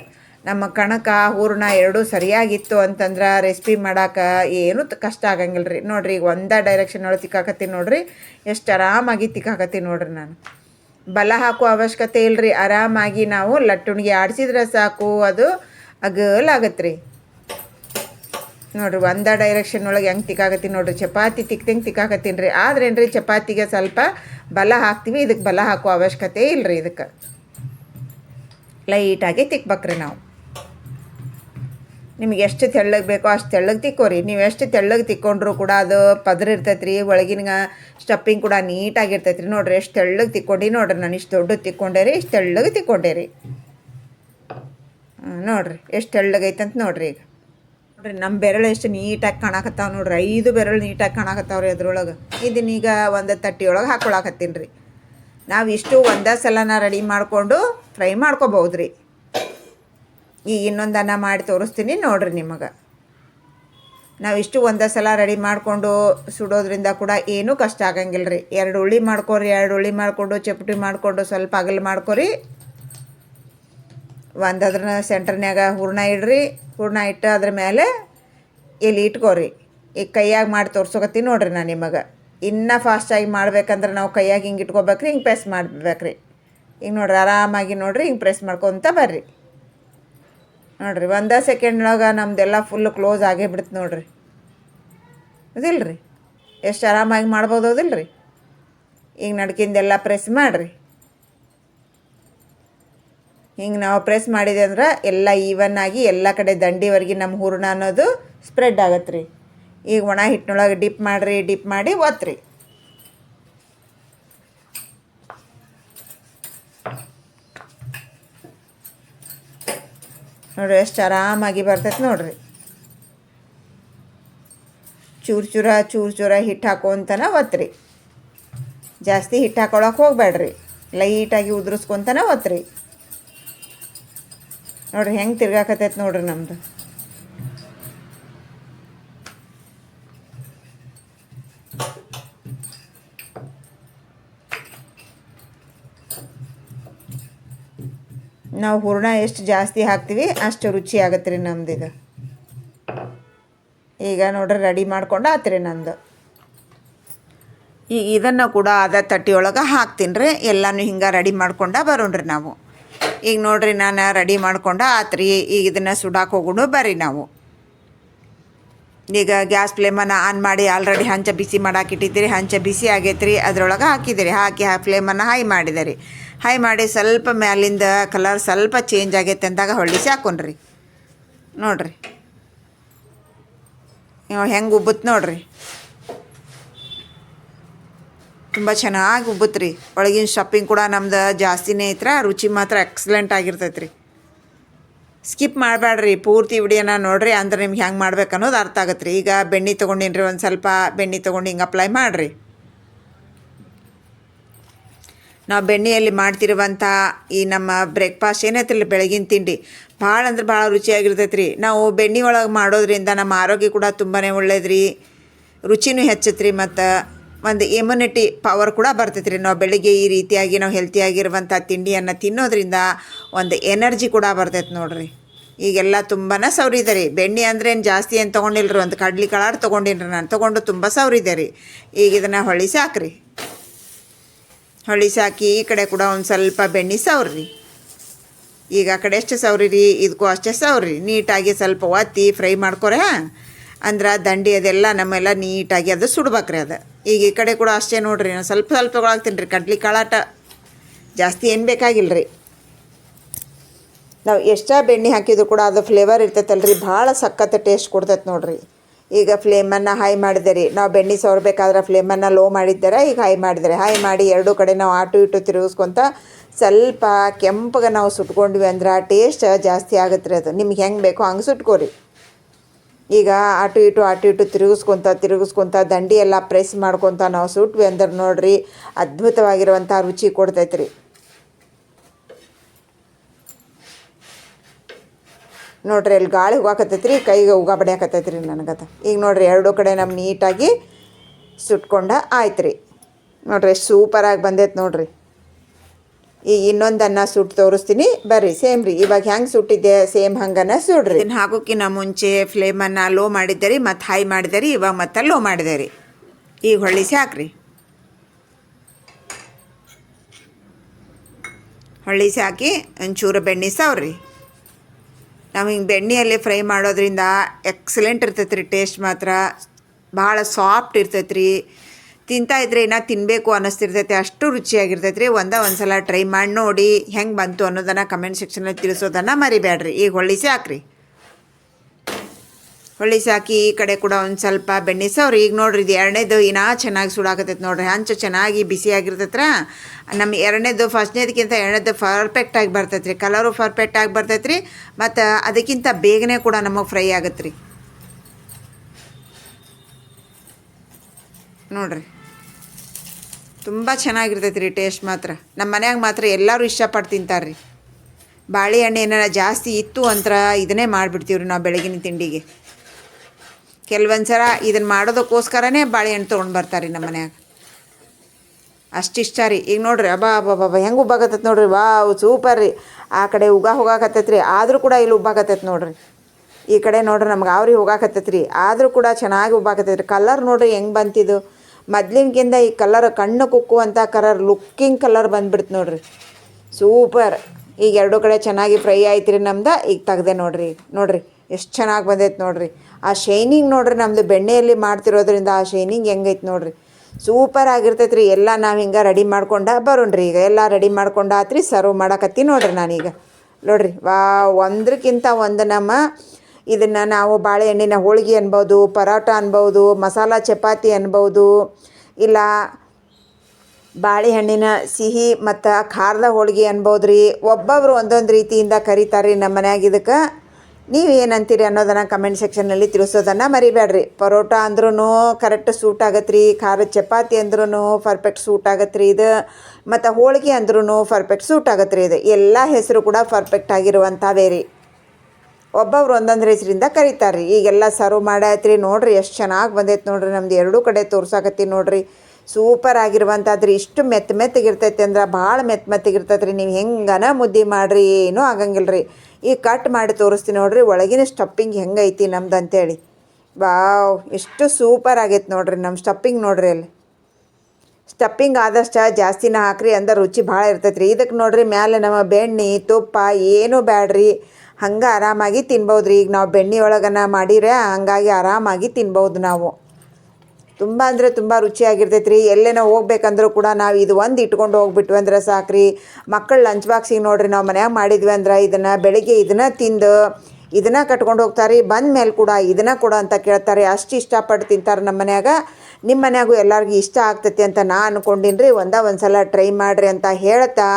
[SPEAKER 1] ನಮ್ಮ ಕಣಕ, ಹೂರ್ಣ ಎರಡೂ ಸರಿಯಾಗಿತ್ತು ಅಂತಂದ್ರೆ ರೆಸಿಪಿ ಮಾಡೋಕೆ ಏನೂ ಕಷ್ಟ ಆಗಂಗಿಲ್ಲ ರೀ ನೋಡ್ರಿ, ಈಗ ಒಂದೇ ಡೈರೆಕ್ಷನ್ ಒಳಗೆ ತಿಕ್ಕಾಕತ್ತೀನಿ ನೋಡಿರಿ. ಎಷ್ಟು ಆರಾಮಾಗಿ ತಿಕ್ಕಾಕತ್ತೀನಿ ನೋಡಿರಿ ನಾನು. ಬಲ ಹಾಕೋ ಅವಶ್ಯಕತೆ ಇಲ್ಲರಿ ಆರಾಮಾಗಿ ನಾವು ಲಟ್ಟುಣಿಗೆ ಆಡಿಸಿದ್ರೆ ಸಾಕು, ಅದು ಅಗಲಾಗತ್ತೆ ರೀ ನೋಡಿರಿ, ಒಂದೇ ಡೈರೆಕ್ಷನ್ ಒಳಗೆ ಹೆಂಗೆ ತಿಕ್ಕಾಕತ್ತೀನಿ ನೋಡಿರಿ. ಚಪಾತಿ ತಿಕ್ದಂಗೆ ತಿಕ್ಕಾಕತ್ತೀನಿ ರೀ ಆದ್ರೇನ್ರಿ ಚಪಾತಿಗೆ ಸ್ವಲ್ಪ ಬಲ ಹಾಕ್ತೀವಿ ಇದಕ್ಕೆ ಬಲ ಹಾಕೋ ಅವಶ್ಯಕತೆ ಇಲ್ಲರಿ ಇದಕ್ಕೆ. ಲೈಟಾಗಿ ತಿಕ್ಬೇಕ್ರಿ ನಾವು. ನಿಮಗೆ ಎಷ್ಟು ತೆಳ್ಳಗೆ ಬೇಕೋ ಅಷ್ಟು ತೆಳ್ಳಗೆ ತಿಕ್ಕೋರಿ. ನೀವು ಎಷ್ಟು ತೆಳ್ಳಗೆ ತಿಕ್ಕೊಂಡ್ರು ಕೂಡ ಅದು ಪದ್ರ ಇರ್ತೈತೆ ರೀ ಒಳಗಿನ ಸ್ಟಪ್ಪಿಂಗ್ ಕೂಡ ನೀಟಾಗಿರ್ತೈತೆ ರೀ ನೋಡ್ರಿ ಎಷ್ಟು ತೆಳ್ಳಗೆ ತಿಕ್ಕೊಂಡು ನೋಡ್ರಿ ನಾನು ಇಷ್ಟು ದೊಡ್ಡ ತಿಕ್ಕೊಂಡೆ ರೀ ಇಷ್ಟು ತೆಳ್ಳಗೆ ತಿಕ್ಕೊಂಡೆ ರೀ ನೋಡ್ರಿ ಎಷ್ಟು ಅಂತ ನೋಡ್ರಿ ಈಗ. ನೋಡ್ರಿ ನಮ್ಮ ಬೆರಳು ಎಷ್ಟು ನೀಟಾಗಿ ಕಾಣಕತ್ತಾವ ನೋಡ್ರಿ. ಐದು ಬೆರಳು ನೀಟಾಗಿ ಕಾಣಕತ್ತಾವ್ರಿ ಅದ್ರೊಳಗೆ. ಇದನ್ನೀಗ ಒಂದು ತಟ್ಟಿಯೊಳಗೆ ಹಾಕೊಳಕತ್ತೀನಿ ರೀ ನಾವು ಇಷ್ಟು ಒಂದೇ ಸಲನ ರೆಡಿ ಮಾಡಿಕೊಂಡು ಫ್ರೈ ಮಾಡ್ಕೋಬಹುದು ರೀ ಈಗ ಇನ್ನೊಂದನ್ನ ಮಾಡಿ ತೋರಿಸ್ತೀನಿ ನೋಡ್ರಿ ನಿಮಗೆ. ನಾವು ಇಷ್ಟು ಒಂದೇ ಸಲ ರೆಡಿ ಮಾಡಿಕೊಂಡು ಸುಡೋದ್ರಿಂದ ಕೂಡ ಏನೂ ಕಷ್ಟ ಆಗಂಗಿಲ್ಲ ರೀ ಎರಡು ಉಳ್ಳಿ ಮಾಡ್ಕೊರಿ, ಎರಡು ಉಳ್ಳಿ ಮಾಡಿಕೊಂಡು ಚಪಟಿ ಮಾಡಿಕೊಂಡು ಸ್ವಲ್ಪ ಅಗಲು ಮಾಡ್ಕೊರಿ. ಒಂದು ಅದ್ರ ಸೆಂಟರ್ನ್ಯಾಗ ಹೂರ್ಣ ಇಡ್ರಿ. ಹೂರ್ಣ ಇಟ್ಟು ಅದ್ರ ಮೇಲೆ ಇಲ್ಲಿ ಇಟ್ಕೋರಿ. ಈಗ ಕೈಯಾಗಿ ಮಾಡಿ ತೋರ್ಸೋಕತ್ತೀನಿ ನೋಡ್ರಿ ನಾನು ನಿಮಗೆ. ಇನ್ನೂ ಫಾಸ್ಟಾಗಿ ಮಾಡ್ಬೇಕಂದ್ರೆ ನಾವು ಕೈಯಾಗಿ ಹಿಂಗೆ ಇಟ್ಕೋಬೇಕ್ರಿ, ಹಿಂಗೆ ಪ್ರೆಸ್ ಮಾಡ್ಬೇಕ್ರಿ. ಹಿಂಗೆ ನೋಡ್ರಿ ಆರಾಮಾಗಿ ನೋಡ್ರಿ, ಹಿಂಗೆ ಪ್ರೆಸ್ ಮಾಡ್ಕೊತ ಬರ್ರಿ. ನೋಡ್ರಿ, ಒಂದೇ ಸೆಕೆಂಡ್ನಾಗ ನಮ್ದೆಲ್ಲ ಫುಲ್ ಕ್ಲೋಸ್ ಆಗೇ ಬಿಡ್ತು ನೋಡ್ರಿ. ಅದಿಲ್ರಿ? ಎಷ್ಟು ಆರಾಮಾಗಿ ಮಾಡ್ಬೋದು ಅದಿಲ್ರಿ? ಈಗ ನಡ್ಕಿಂದೆಲ್ಲ ಪ್ರೆಸ್ ಮಾಡಿರಿ. ಹಿಂಗೆ ನಾವು ಪ್ರೆಸ್ ಮಾಡಿದೆ ಅಂದ್ರೆ ಎಲ್ಲ ಈವನ್ ಆಗಿ ಎಲ್ಲ ಕಡೆ ದಂಡಿವರೆಗೆ ನಮ್ಮ ಹೂರ್ಣ ಅನ್ನೋದು ಸ್ಪ್ರೆಡ್ ಆಗತ್ತೆ ರೀ ಈಗ ಒಣ ಹಿಟ್ಟಿನೊಳಗೆ ಡಿಪ್ ಮಾಡಿರಿ ಡಿಪ್ ಮಾಡಿ ಒತ್ರಿ. ನೋಡ್ರಿ, ಎಷ್ಟು ಆರಾಮಾಗಿ ಬರ್ತೈತೆ ನೋಡ್ರಿ. ಚೂರು ಚೂರ ಚೂರು ಚೂರ ಹಿಟ್ಟು ಹಾಕೋಂತನ ಒತ್ರಿ. ಜಾಸ್ತಿ ಹಿಟ್ಟು ಹಾಕೊಳಕ್ಕೆ ಹೋಗ್ಬೇಡ್ರಿ. ಲೈಟಾಗಿ ಉದುರಿಸ್ಕೊತನ ಒತ್ರಿ. ನೋಡ್ರಿ, ಹೆಂಗೆ ತಿರ್ಗಾಕತೈತೆ ನೋಡ್ರಿ ನಮ್ದು. ನಾವು ಹೂರ್ಣ ಎಷ್ಟು ಜಾಸ್ತಿ ಹಾಕ್ತೀವಿ, ಅಷ್ಟು ರುಚಿ ಆಗತ್ತೆ ರೀ ನಮ್ದು ಇದು ಈಗ ನೋಡ್ರಿ ರೆಡಿ ಮಾಡ್ಕೊಂಡು ಆತ್ರಿ ನಂದು. ಈಗ ಇದನ್ನು ಕೂಡ ಅದ ತಟ್ಟಿಯೊಳಗೆ ಹಾಕ್ತೀನಿ ರೀ, ಎಲ್ಲನೂ ಹಿಂಗೆ ರೆಡಿ ಮಾಡ್ಕೊಂಡು ಬರೋಣ್ರಿ ನಾವು. ಈಗ ನೋಡ್ರಿ ನಾನು ರೆಡಿ ಮಾಡ್ಕೊಂಡು ಆತ್ರಿ ಈಗ ಇದನ್ನು ಸುಡಾಕೆ ಹೋಗೋಣ ಬರ್ರಿ ನಾವು. ಈಗ ಗ್ಯಾಸ್ ಫ್ಲೇಮನ್ನು ಆನ್ ಮಾಡಿ ಆಲ್ರೆಡಿ ಹಂಚ ಬಿಸಿ ಮಾಡಕ್ಕೆ ಇಟ್ಟಿದ್ದೀರಿ ಹಂಚ ಬಿಸಿ ಆಗೈತೆ ರೀ ಅದ್ರೊಳಗೆ ಹಾಕಿದ್ದೀರಿ ಹಾಕಿ ಆ ಫ್ಲೇಮನ್ನು ಹೈ ಮಾಡಿದಿರಿ. ಹೈ ಮಾಡಿ ಸ್ವಲ್ಪ ಮ್ಯಾಲಿಂದ ಕಲರ್ ಸ್ವಲ್ಪ ಚೇಂಜ್ ಆಗೈತೆ ಅಂದಾಗ ಹೊಳ್ಳಿಸಿ ಹಾಕೊಂಡ್ರಿ ನೋಡ್ರಿ. ಹೆಂಗೆ ಉಬ್ಬುತ್ತೆ ನೋಡ್ರಿ. ತುಂಬ ಚೆನ್ನಾಗಿ ಉಬ್ಬುತ್ತೆ ರೀ ಒಳಗಿನ ಶಾಪಿಂಗ್ ಕೂಡ ನಮ್ದು ಜಾಸ್ತಿನೇ ಐತ್ರ ರುಚಿ ಮಾತ್ರ ಎಕ್ಸಲೆಂಟ್ ಆಗಿರ್ತೈತೆ ರೀ ಸ್ಕಿಪ್ ಮಾಡಬೇಡ್ರಿ ಪೂರ್ತಿ ವಿಡಿಯೋನ ನೋಡ್ರಿ, ಅಂದ್ರೆ ನಿಮ್ಗೆ ಹೆಂಗೆ ಮಾಡ್ಬೇಕು ಅನ್ನೋದು ಅರ್ಥ ಆಗತ್ತೆ ರೀ ಈಗ ಬೆಣ್ಣೆ ತೊಗೊಂಡಿನ್ರಿ, ಒಂದು ಸ್ವಲ್ಪ ಬೆಣ್ಣೆ ತೊಗೊಂಡು ಹಿಂಗೆ ಅಪ್ಲೈ ಮಾಡಿರಿ. ನಾವು ಬೆಣ್ಣೆಯಲ್ಲಿ ಮಾಡ್ತಿರುವಂಥ ಈ ನಮ್ಮ ಬ್ರೇಕ್ಫಾಸ್ಟ್ ಏನೈತಿಲ್ಲ ಬೆಳಗಿನ ತಿಂಡಿ, ಭಾಳ ಅಂದ್ರೆ ಭಾಳ ರುಚಿಯಾಗಿರ್ತೈತೆ ರೀ ನಾವು ಬೆಣ್ಣೆ ಒಳಗೆ ಮಾಡೋದ್ರಿಂದ ನಮ್ಮ ಆರೋಗ್ಯ ಕೂಡ ತುಂಬಾ ಒಳ್ಳೇದು ರೀ ರುಚಿನೂ ಹೆಚ್ಚತ್ರಿ ಮತ್ತು ಒಂದು ಇಮ್ಯುನಿಟಿ ಪವರ್ ಕೂಡ ಬರ್ತೈತೆ ರೀ ನಾವು ಬೆಳಿಗ್ಗೆ ಈ ರೀತಿಯಾಗಿ ನಾವು ಹೆಲ್ತಿಯಾಗಿರುವಂಥ ತಿಂಡಿಯನ್ನು ತಿನ್ನೋದ್ರಿಂದ ಒಂದು ಎನರ್ಜಿ ಕೂಡ ಬರ್ತೈತೆ ನೋಡ್ರಿ. ಈಗೆಲ್ಲ ತುಂಬಾ ಸೌರಿದೆ ರೀ. ಬೆಣ್ಣೆ ಅಂದ್ರೆ ಏನು ಜಾಸ್ತಿ ಏನು ತೊಗೊಂಡಿಲ್ರಿ? ಒಂದು ಕಡ್ಲಿ ಕಳಾರ್ ತೊಗೊಂಡಿನ್ರಿ ನಾನು. ತೊಗೊಂಡು ತುಂಬ ಸೌರಿದೆ ರೀ. ಈಗ ಇದನ್ನು ಹೊಳಿಸಿ ಹಾಕ್ರಿ ಹೊಳಿಸಿ ಹಾಕಿ ಈ ಕಡೆ ಕೂಡ ಒಂದು ಸ್ವಲ್ಪ ಬೆಣ್ಣೆ ಸವ್ರಿ ಈಗ ಆ ಕಡೆ ಎಷ್ಟು ಸವ್ರಿರಿ ಇದಕ್ಕೂ ಅಷ್ಟೇ ಸವ್ರಿ ನೀಟಾಗಿ ಸ್ವಲ್ಪ ಒತ್ತಿ ಫ್ರೈ ಮಾಡ್ಕೊರೆ ಅಂದ್ರೆ ದಂಡಿ ಅದೆಲ್ಲ ನಮ್ಮೆಲ್ಲ ನೀಟಾಗಿ ಅದು ಸುಡ್ಬೇಕ್ರಿ ಅದು. ಈಗ ಈ ಕಡೆ ಕೂಡ ಅಷ್ಟೇ ನೋಡ್ರಿ ನಾನು ಸ್ವಲ್ಪ ಸ್ವಲ್ಪ ತೊಗೊಳಾಕ್ತೀನಿ ರೀ ಕಡ್ಲಿ ಕಾಳಾಟ ಜಾಸ್ತಿ ಏನು ಬೇಕಾಗಿಲ್ಲ ರೀ ನಾವು ಎಷ್ಟೇ ಬೆಣ್ಣೆ ಹಾಕಿದ್ರು ಕೂಡ ಅದು ಫ್ಲೇವರ್ ಇರ್ತೈತಲ್ರಿ, ಭಾಳ ಸಖತ್ ಟೇಸ್ಟ್ ಕೊಡ್ತೈತೆ ನೋಡ್ರಿ. ಈಗ ಫ್ಲೇಮನ್ನು ಹೈ ಮಾಡಿದೆ ರೀ ನಾವು ಬೆಣ್ಣೆ ಸವರ್ಬೇಕಾದ್ರೆ ಫ್ಲೇಮನ್ನು ಲೋ ಮಾಡಿದ್ದಾರೆ ಈಗ ಹೈ ಮಾಡಿದರೆ ಹೈ ಮಾಡಿ ಎರಡೂ ಕಡೆ ನಾವು ಆಟು ಇಟ್ಟು ತಿರುಗಿಸ್ಕೊಂತ ಸ್ವಲ್ಪ ಕೆಂಪಗೆ ನಾವು ಸುಟ್ಕೊಂಡ್ವಿ ಅಂದ್ರೆ ಟೇಸ್ಟ್ ಜಾಸ್ತಿ ಆಗುತ್ತೆ ರೀ ಅದು. ನಿಮ್ಗೆ ಹೆಂಗೆ ಬೇಕೋ ಹಂಗೆ ಸುಟ್ಕೋರಿ. ಈಗ ಅಟು ಇಟು ಅಟು ಇಟು ತಿರುಗಿಸ್ಕೊಂತ ತಿರುಗಿಸ್ಕೊಂತ, ದಂಡಿ ಎಲ್ಲ ಪ್ರೆಸ್ ಮಾಡ್ಕೊತ ನಾವು ಸುಟ್ವಿ ಅಂದ್ರೆ ನೋಡ್ರಿ ಅದ್ಭುತವಾಗಿರುವಂಥ ರುಚಿ ಕೊಡ್ತೈತೆ ರೀ ನೋಡ್ರಿ ಅಲ್ಲಿ ಗಾಳಿ ಹೋಗಾಕತ್ತೈತೆ ರೀ ಕೈಗೆ ಉಗ ಬಡಿಯಾಕತ್ತೈತೆ ರೀ ನನಗತ ಈಗ ನೋಡ್ರಿ ಎರಡೂ ಕಡೆ ನಮ್ಮ ನೀಟಾಗಿ ಸುಟ್ಕೊಂಡ ಆಯ್ತು ರೀ ನೋಡ್ರಿ ಸೂಪರಾಗಿ ಬಂದೈತೆ ನೋಡ್ರಿ. ಈಗ ಇನ್ನೊಂದನ್ನ ಸುಟ್ಟು ತೋರಿಸ್ತೀನಿ. ಬರ್ರಿ ಸೇಮ್ ರೀ. ಇವಾಗ ಹೆಂಗೆ ಸುಟ್ಟಿದ್ದೆ ಸೇಮ್ ಹಂಗನ ಸುಡ್ರಿ. ಇದನ್ನ ಹಾಕೋಕ್ಕಿಂತ ಮುಂಚೆ ಫ್ಲೇಮನ್ನು ಲೋ ಮಾಡಿದ್ದೆ ರೀ ಮತ್ತು ಹೈ ಮಾಡಿದೆ ರೀ ಇವಾಗ ಮತ್ತೆ ಲೋ ಮಾಡಿದೆ ರೀ ಈಗ ಹೊಳ್ಳಿಸಿ ಹಾಕ್ರಿ ಹೊಳ್ಳಿಸಿ ಹಾಕಿ ಒಂಚೂರು ಬೆಣ್ಣೆ ಸವ್ರಿ. ನಾವು ಹಿಂಗೆ ಬೆಣ್ಣೆಯಲ್ಲಿ ಫ್ರೈ ಮಾಡೋದ್ರಿಂದ ಎಕ್ಸಲೆಂಟ್ ಇರ್ತೈತೆ ರೀ ಟೇಸ್ಟ್ ಮಾತ್ರ. ಭಾಳ ಸಾಫ್ಟ್ ಇರ್ತೈತೆ ರೀ ತಿಂತಾ ಇದ್ರೆ ಏನ ತಿನ್ನಬೇಕು ಅನ್ನಿಸ್ತಿರ್ತೈತೆ, ಅಷ್ಟು ರುಚಿಯಾಗಿರ್ತೈತೆ ರೀ ಒಂದ ಒಂದು ಸಲ ಟ್ರೈ ಮಾಡಿ ನೋಡಿ ಹೆಂಗೆ ಬಂತು ಅನ್ನೋದನ್ನು ಕಮೆಂಟ್ ಸೆಕ್ಷನಲ್ಲಿ ತಿಳಿಸೋದನ್ನ ಮರಿಬೇಡ್ರಿ ಈಗ ಹೊಳ್ಳಿಸಿ ಹಾಕ್ರಿ ಹೊಳ್ಳಿಸಿ ಹಾಕಿ ಈ ಕಡೆ ಕೂಡ ಒಂದು ಸ್ವಲ್ಪ ಬೆಣ್ಣೆ ಸವ್ರಿ. ಈಗ ನೋಡ್ರಿ, ಇದು ಎರಡನೇದು ಇನ್ನೂ ಚೆನ್ನಾಗಿ ಸುಡಾಕತ್ತೈತೆ ನೋಡ್ರಿ. ಹಂಚು ಚೆನ್ನಾಗಿ ಬಿಸಿ ಬಿಸಿಯಾಗಿರ್ತೈತ್ರ ನಮ್ಮ ಎರಡನೇದು, ಫಸ್ಟ್ನೇದಕ್ಕಿಂತ ಎರಡನೇದು ಪರ್ಫೆಕ್ಟಾಗಿ ಬರ್ತೈತೆ ರೀ ಕಲರು ಪರ್ಫೆಕ್ಟಾಗಿ ಬರ್ತೈತೆ ರೀ ಮತ್ತು ಅದಕ್ಕಿಂತ ಬೇಗನೆ ಕೂಡ ನಮಗೆ ಫ್ರೈ ಆಗತ್ತೆ ರೀ ನೋಡ್ರಿ. ತುಂಬ ಚೆನ್ನಾಗಿರ್ತೈತೆ ರೀ ಟೇಸ್ಟ್ ಮಾತ್ರ. ನಮ್ಮ ಮನ್ಯಾಗ ಮಾತ್ರ ಎಲ್ಲರೂ ಇಷ್ಟಪಟ್ಟು ತಿಂತಾರೆ ರೀ ಬಾಳೆಹಣ್ಣು ಏನಾರ ಜಾಸ್ತಿ ಇತ್ತು ಅಂತ ಇದನ್ನೇ ಮಾಡಿಬಿಡ್ತೀವಿ ರೀ ನಾವು ಬೆಳಗಿನ ತಿಂಡಿಗೆ. ಕೆಲವೊಂದು ಸಲ ಇದನ್ನು ಮಾಡೋದಕ್ಕೋಸ್ಕರನೇ ಬಾಳೆಹಣ್ಣು ತೊಗೊಂಡು ಬರ್ತಾರೆ ರೀ ನಮ್ಮ ಮನ್ಯಾಗ. ಅಷ್ಟು ಇಷ್ಟ ರೀ. ಈಗ ನೋಡ್ರಿ, ಅಬ್ಬಾ ಅಬ್ಬಾ ಹೆಂಗೆ ಉಬ್ಬಾಕತ್ತೈತೆ ನೋಡ್ರಿ. ವಾವ್, ಸೂಪರ್ ರೀ. ಆ ಕಡೆ ಉಗ ಹೋಗಾಕತ್ತೈತೆ ರೀ. ಆದರೂ ಕೂಡ ಇಲ್ಲಿ ಉಬ್ಬಾಕತ್ತೈತೆ ನೋಡ್ರಿ. ಈ ಕಡೆ ನೋಡ್ರಿ ನಮ್ಗೆ ಅವ್ರಿಗೆ ಹೋಗಾಕತ್ತೈತೆ ರೀ. ಆದರೂ ಕೂಡ ಚೆನ್ನಾಗಿ ಉಬ್ಬಾಕತ್ತೈತೆ ರೀ. ಕಲರ್ ನೋಡ್ರಿ ಹೆಂಗೆ ಬಂತಿದ್ದು ಮೊದ್ಲಿನ್ಕಿಂತ ಈ ಕಲರ್ ಕಣ್ಣು ಕುಕ್ಕುವಂಥ ಕಲರ್ ಲುಕ್ಕಿಂಗ್ ಕಲರ್ ಬಂದ್ಬಿಡ್ತು ನೋಡ್ರಿ. ಸೂಪರ್ ಈಗ ಎರಡು ಕಡೆ ಚೆನ್ನಾಗಿ ಫ್ರೈ ಆಯ್ತು ರೀ ನಮ್ದು. ಈಗ ತೆಗ್ದೆ ನೋಡ್ರಿ. ನೋಡ್ರಿ, ಎಷ್ಟು ಚೆನ್ನಾಗಿ ಬಂದೈತೆ ನೋಡ್ರಿ. ಆ ಶೈನಿಂಗ್ ನೋಡ್ರಿ ನಮ್ಮದು ಬೆಣ್ಣೆಯಲ್ಲಿ ಮಾಡ್ತಿರೋದ್ರಿಂದ ಆ ಶೈನಿಂಗ್ ಹೆಂಗೈತೆ ನೋಡ್ರಿ. ಸೂಪರ್ ಆಗಿರ್ತೈತೆ ರೀ ಎಲ್ಲ ನಾವು ಹಿಂಗೆ ರೆಡಿ ಮಾಡ್ಕೊಂಡ ಬರೋಣ್ರಿ. ಈಗ ಎಲ್ಲ ರೆಡಿ ಮಾಡ್ಕೊಂಡು ಆತ್ರಿ ಸರ್ವ್ ಮಾಡಕತ್ತಿ ನೋಡ್ರಿ ನಾನೀಗ. ನೋಡ್ರಿ ವಾ ಒಂದಕ್ಕಿಂತ ಒಂದು ನಮ್ಮ ಇದನ್ನು ನಾವು ಬಾಳೆಹಣ್ಣಿನ ಹೋಳಿಗೆ ಅನ್ಬೋದು, ಪರೋಟ ಅನ್ಬೋದು, ಮಸಾಲ ಚಪಾತಿ ಅನ್ಬೋದು, ಇಲ್ಲ ಬಾಳೆಹಣ್ಣಿನ ಸಿಹಿ ಮತ್ತು ಖಾರದ ಹೋಳಿಗೆ ಅನ್ಬೋದು ರೀ ಒಬ್ಬೊಬ್ರು ಒಂದೊಂದು ರೀತಿಯಿಂದ ಕರೀತಾರೆ ರೀ ನಮ್ಮ ಮನ್ಯಾಗ ಇದಕ್ಕೆ. ನೀವು ಏನಂತೀರಿ ಅನ್ನೋದನ್ನು ಕಮೆಂಟ್ ಸೆಕ್ಷನ್ನಲ್ಲಿ ತಿಳಿಸೋದನ್ನು ಮರಿಬೇಡ್ರಿ ಪರೋಟ ಅಂದ್ರೂ ಕರೆಕ್ಟ್ ಸೂಟ್ ಆಗತ್ತೆ ರೀ ಖಾರದ ಚಪಾತಿ ಅಂದ್ರೂ ಪರ್ಫೆಕ್ಟ್ ಸೂಟ್ ಆಗತ್ತೆ ರೀ ಇದು. ಮತ್ತು ಹೋಳಿಗೆ ಅಂದ್ರೂ ಪರ್ಫೆಕ್ಟ್ ಸೂಟ್ ಆಗತ್ತೆ ರೀ ಇದು. ಎಲ್ಲ ಹೆಸರು ಕೂಡ ಪರ್ಫೆಕ್ಟ್ ಆಗಿರುವಂಥವೇ ರೀ. ಒಬ್ಬೊಬ್ರು ಒಂದೊಂದು ಹೆಸರಿಂದ ಕರೀತಾರೆ ರೀ ಈಗೆಲ್ಲ ಸರ್ವ್ ಮಾಡಾಯ್ತ್ರಿ ನೋಡ್ರಿ, ಎಷ್ಟು ಚೆನ್ನಾಗಿ ಬಂದೈತೆ ನೋಡ್ರಿ. ನಮ್ದು ಎರಡೂ ಕಡೆ ತೋರ್ಸಾಕತ್ತೀನಿ ನೋಡ್ರಿ. ಸೂಪರ್ ಆಗಿರುವಂಥದ್ರಿ ಇಷ್ಟು ಮೆತ್ತ ಮೆತ್ತಗಿರ್ತೈತೆ ಅಂದ್ರೆ ಭಾಳ ಮೆತ್ತ ಮೆತ್ತಗಿರ್ತೈತೆ ರೀ ನೀವು ಹೆಂಗನ ಮುದ್ದೆ ಮಾಡಿರಿ, ಏನೂ ಆಗಂಗಿಲ್ಲ ರೀ ಈಗ ಕಟ್ ಮಾಡಿ ತೋರಿಸ್ತೀನಿ ನೋಡ್ರಿ. ಒಳಗಿನ ಸ್ಟಪ್ಪಿಂಗ್ ಹೆಂಗೈತಿ ನಮ್ದು ಅಂತೇಳಿ. ವಾವ್ ಎಷ್ಟು ಸೂಪರ್ ಆಗೈತೆ ನೋಡ್ರಿ ನಮ್ಮ ಸ್ಟಪ್ಪಿಂಗ್ ನೋಡ್ರಿ ಅಲ್ಲಿ. ಸ್ಟಪ್ಪಿಂಗ್ ಆದಷ್ಟು ಜಾಸ್ತಿನ ಹಾಕ್ರಿ ಅಂದ್ರೆ ರುಚಿ ಭಾಳ ಇರ್ತೈತೆ ರೀ ಇದಕ್ಕೆ ನೋಡ್ರಿ ಮ್ಯಾಲೆ ನಮ್ಮ ಬೆಣ್ಣೆ, ತುಪ್ಪ, ಏನೂ ಬ್ಯಾಡ್ರಿ. ಹಂಗೆ ಆರಾಮಾಗಿ ತಿನ್ಬೋದು ರೀ ಈಗ ನಾವು ಬೆಣ್ಣೆ ಒಳಗನ ಮಾಡಿರೆ ಹಂಗಾಗಿ ಆರಾಮಾಗಿ ತಿನ್ಬೋದು ನಾವು. ತುಂಬ ಅಂದರೆ ತುಂಬ ರುಚಿಯಾಗಿರ್ತೈತೆ ರೀ ಎಲ್ಲೇನೋ ಹೋಗ್ಬೇಕಂದ್ರೂ ಕೂಡ ನಾವು ಇದು ಒಂದು ಇಟ್ಕೊಂಡು ಹೋಗ್ಬಿಟ್ವಿ ಅಂದ್ರೆ ಸಾಕ್ರಿ. ಮಕ್ಕಳು ಲಂಚ್ ಬಾಕ್ಸಿಗೆ ನೋಡ್ರಿ ನಾವು ಮನ್ಯಾಗ ಮಾಡಿದ್ವಿ ಅಂದ್ರೆ ಇದನ್ನು ಬೆಳಿಗ್ಗೆ ಇದನ್ನು ತಿಂದು ಇದನ್ನು ಕಟ್ಕೊಂಡು ಹೋಗ್ತಾರೆ. ಬಂದ ಮೇಲೆ ಕೂಡ ಇದನ್ನು ಕೂಡ ಅಂತ ಕೇಳ್ತಾರೆ. ಅಷ್ಟು ಇಷ್ಟಪಟ್ಟು ತಿಂತಾರೆ ನಮ್ಮ ಮನ್ಯಾಗ. ನಿಮ್ಮ ಮನ್ಯಾಗೂ ಎಲ್ಲರಿಗೂ ಇಷ್ಟ ಆಗ್ತೈತಿ ಅಂತ ನಾ ಅಂದ್ಕೊಂಡಿನ್ರಿ ರೀ ಒಂದ ಒಂದು ಸಲ ಟ್ರೈ ಮಾಡಿರಿ ಅಂತ ಹೇಳ್ತಾ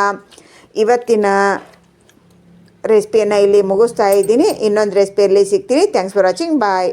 [SPEAKER 1] ಇವತ್ತಿನ ರೆಸಿಪಿಯನ್ನು ಇಲ್ಲಿ ಮುಗಿಸ್ತಾ ಇದ್ದೀನಿ. ಇನ್ನೊಂದು ರೆಸಿಪಿಯಲ್ಲಿ ಸಿಗ್ತೀನಿ. Thanks for watching bye